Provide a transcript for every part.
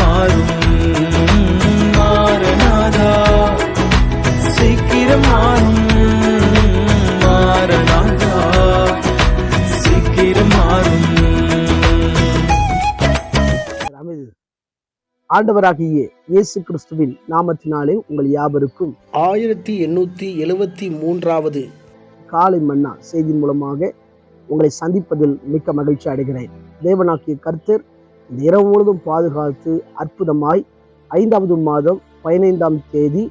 மாறும். மாறனாதா சீக்கிரம் மாறும். மாறனாதா சீக்கிரம் மாறும். ஆண்டவராகிய இயேசு கிறிஸ்துவின் நாமத்தினாலே உங்கள் யாவருக்கும் ஆயிரத்தி எண்ணூற்றி எழுபத்தி மூன்றாவது காலை மன்னா செய்தி மூலமாக உங்களை சந்திப்பதில் மிக்க மகிழ்ச்சி அடைகிறேன். தேவனாக்கிய கர்த்தர் இந்த இரவு முழுவதும் பாதுகாத்து அற்புதமாய் ஐந்தாவது மாதம் பதினைந்தாம் தேதி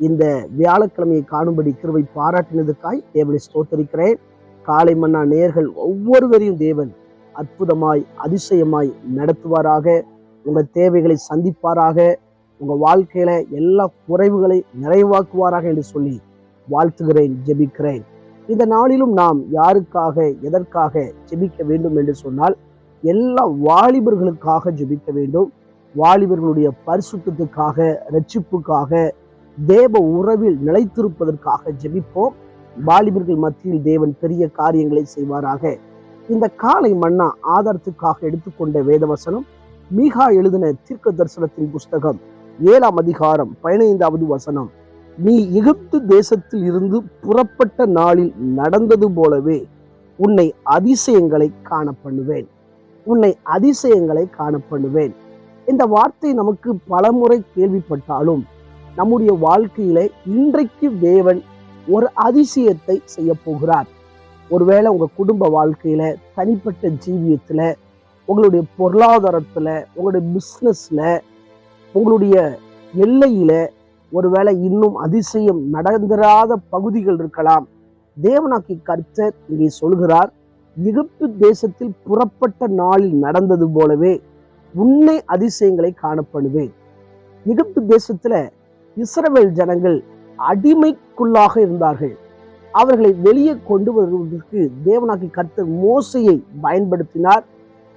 இந்த வியாழக்கிழமையை காணும்படி கிருவை பாராட்டினதுக்காய் தேவனை ஸ்தோத்தரிக்கிறேன். காலை மன்னா நேர்கள் ஒவ்வொருவரையும் தேவன் அற்புதமாய் அதிசயமாய் நடத்துவாராக. உங்கள் தேவைகளை சந்திப்பாராக. உங்கள் வாழ்க்கையில எல்லா குறைவுகளை நிறைவாக்குவாராக என்று சொல்லி வாழ்த்துகிறேன் ஜெபிக்கிறேன். இந்த நாளிலும் நாம் யாருக்காக எதற்காக ஜெபிக்க வேண்டும் என்று சொன்னால் எல்லா வாலிபர்களுக்காக ஜெபிக்க வேண்டும். வாலிபர்களுடைய பரிசுத்தத்துக்காக ரட்சிப்புக்காக தேவ உறவில் நிலைத்திருப்பதற்காக ஜெபிப்போம். வாலிபர்கள் மத்தியில் தேவன் பெரிய காரியங்களை செய்வாராக. இந்த காலை மன்னா ஆதாரத்துக்காக எடுத்துக்கொண்ட வேதவசனம் மீகா எழுதின தீர்க்க தரிசனத்தின் புஸ்தகம் ஏழாம் அதிகாரம் பதினைந்தாவது வசனம். நீ எகிப்து தேசத்தில் இருந்து புறப்பட்ட நாளில் நடந்தது போலவே உன்னை அதிசயங்களை காண பண்ணுவேன். உன்னை அதிசயங்களை காண பண்ணுவேன் இந்த வார்த்தை நமக்கு பலமுறை கேள்விப்பட்டாலும் நம்முடைய வாழ்க்கையில இன்றைக்கு தேவன் ஒரு அதிசயத்தை செய்ய போகிறார். ஒருவேளை உங்க குடும்ப வாழ்க்கையில தனிப்பட்ட ஜீவியத்துல உங்களுடைய பொருளாதாரத்துல உங்களுடைய பிஸ்னஸ்ல உங்களுடைய எல்லையில ஒருவேளை இன்னும் அதிசயம் நடந்திராத பகுதிகள் இருக்கலாம். தேவனாக்கி கர்த்தர் இங்கே சொல்கிறார் எகிப்து தேசத்தில் புறப்பட்ட நாளில் நடந்தது போலவே உன்னை அதிசயங்களை காணப்படுவேன். எகிப்து தேசத்துல இஸ்ரவேல் ஜனங்கள் அடிமைக்குள்ளாக இருந்தார்கள். அவர்களை வெளியே கொண்டு வருவதற்கு தேவனாக்கி கர்த்தர் மோசையை பயன்படுத்தினார்.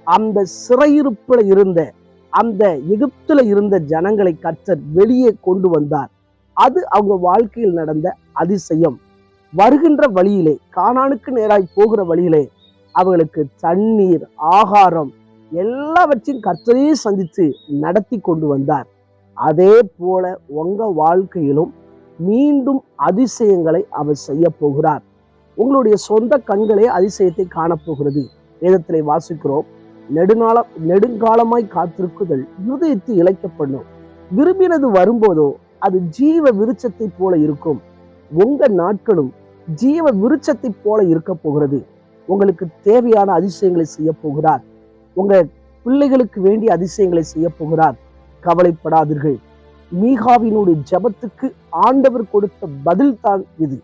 அந்த சிறையிருப்புல இருந்த அந்த எகிப்துல இருந்த ஜனங்களை கர்த்தர் வெளியே கொண்டு வந்தார். அது அவங்க வாழ்க்கையில் நடந்த அதிசயம். வருகின்ற வழியிலே காணானுக்கு நேராய் போகிற வழியிலே அவர்களுக்கு தண்ணீர் ஆகாரம் எல்லாவற்றையும் கர்த்தரே சந்தித்து நடத்தி கொண்டு வந்தார். அதே போல உங்க வாழ்க்கையிலும் மீண்டும் அதிசயங்களை அவர் செய்ய போகிறார். உங்களுடைய சொந்த கண்களே அதிசயத்தை காணப்போகிறது. வேதத்திலே வாசிக்கிறோம் நெடுநாள நெடுங்காலமாய் காத்திருக்குதல் இருதயத்து இழைக்கப்படும். விரும்பினது வரும்போதோ அது ஜீவ விருட்சத்தை போல இருக்கும். உங்க நாட்களும் ஜீவ விருட்சத்தை போல இருக்க போகிறது. உங்களுக்கு தேவையான அதிசயங்களை செய்ய போகிறார். உங்க பிள்ளைகளுக்கு வேண்டிய அதிசயங்களை செய்ய போகிறார். கவலைப்படாதீர்கள். மீகாவினுடைய ஜபத்துக்கு ஆண்டவர் கொடுத்த பதில் தான் இது.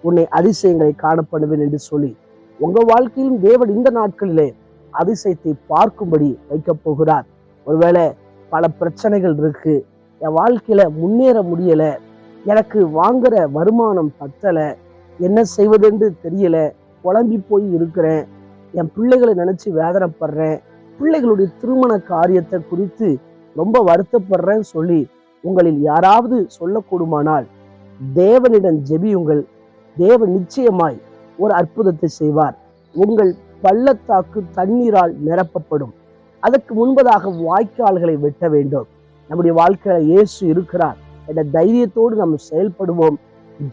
உன்னை அதிசயங்களை காணப்படுவேன் என்று சொல்லி உங்க வாழ்க்கையிலும் தேவன் இந்த நாட்களிலே அதிசயத்தை பார்க்கும்படி வைக்கப் போகிறார். ஒருவேளை பல பிரச்சனைகள் இருக்கு. என் வாழ்க்கையில முன்னேற முடியல. எனக்கு வாங்குற வருமானம் பத்தல. என்ன செய்வதென்று தெரியல. குழம்பி போய் இருக்கிறேன். என் பிள்ளைகளை நினைச்சு வேதனைப்படுறேன். பிள்ளைகளுடைய திருமண காரியத்தை குறித்து ரொம்ப வருத்தப்படுறேன்னு சொல்லி உங்களில் யாராவது சொல்லக்கூடுமானால் தேவனிடம் ஜெபியுங்கள். தேவன் நிச்சயமாய் ஒரு அற்புதத்தை செய்வார். உங்கள் பள்ளத்தாக்கு தண்ணீரால் நிரப்பப்படும். அதற்கு முன்பதாக வாய்க்கால்களை வெட்ட வேண்டும். நம்முடைய வாழ்க்கையில இயேசு இருக்கிறார். என்ற தைரியத்தோடு நம்ம செயல்படுவோம்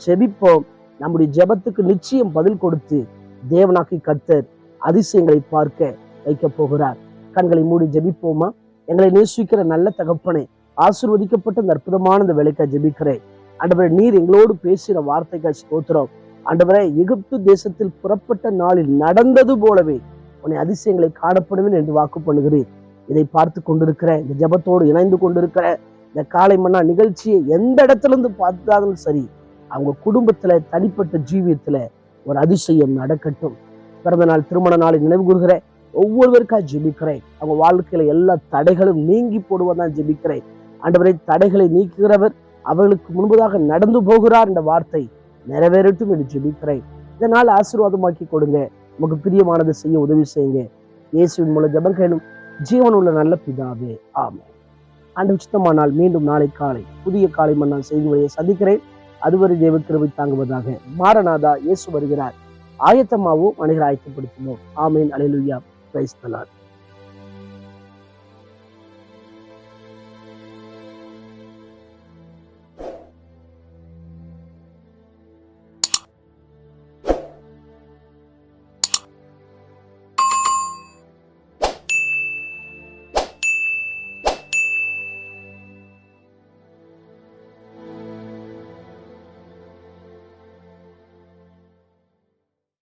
ஜெபிப்போம். நம்முடைய ஜெபத்துக்கு நிச்சயம் பதில் கொடுத்து தேவனாக்கி கர்த்தர் அதிசயங்களை பார்க்க வைக்க போகிறார். கண்களை மூடி ஜெபிப்போமா? எங்களை நேசிக்கிற நல்ல தகப்பனை ஆசிர்வதிக்கப்பட்ட இந்த அற்புதமான இந்த வேலைக்காக ஜெபிக்கிறேன். ஆண்டவரே நீர் எங்களோடு பேசுகிற வார்த்தைகள் ஸ்தோத்திரம். அண்டவரை எகிப்து தேசத்தில் புறப்பட்ட நாளில் நடந்தது போலவே உன்னை அதிசயங்களை காணப்படுவேன் என்று வாக்கு பண்ணுகிறேன் இதை பார்த்து கொண்டிருக்கிற இந்த ஜெபத்தோடு இணைந்து கொண்டிருக்கிற இந்த காலை மன்னா நிகழ்ச்சியை எந்த இடத்துல இருந்து பார்த்தாலும் சரி அவங்க குடும்பத்துல தனிப்பட்ட ஜீவியத்துல ஒரு அதிசயம் நடக்கட்டும். பிறந்த நாள் திருமண நாளை நினைவு கூறுகிற ஒவ்வொருவருக்காக ஜெபிக்கிறேன். அவங்க வாழ்க்கையில எல்லா தடைகளும் நீங்கி போடுவதான் ஜெபிக்கிறேன். ஆண்டவரை தடைகளை நீக்குகிறவர் அவர்களுக்கு முன்பதாக நடந்து போகிறார் என்ற வார்த்தை நிறைவேறட்டும் என்று ஜெபிக்கிறேன். இதனால் ஆசீர்வாதமாக்கி கொடுங்க. நமக்கு பிரியமானதை செய்ய உதவி செய்யுங்க. இயேசுவின் மூலம் ஜெபம் கேளும். ஜீவன் உள்ள நல்ல பிதாவே. ஆமே ஆண்டு உச்சித்தமானால் மீண்டும் நாளை காலை புதிய காலை மன்னால் செய்தி முறையை சந்திக்கிறேன். அதுவரை தேவ கிருபை தாங்குவதாக மாரநாதா இயேசு வருகிறார். ஆயத்தமாகவும் மனிதர் ஆயத்தப்படுத்தினோம் ஆமேன். அலைலுயா பிரைஸ் தலார்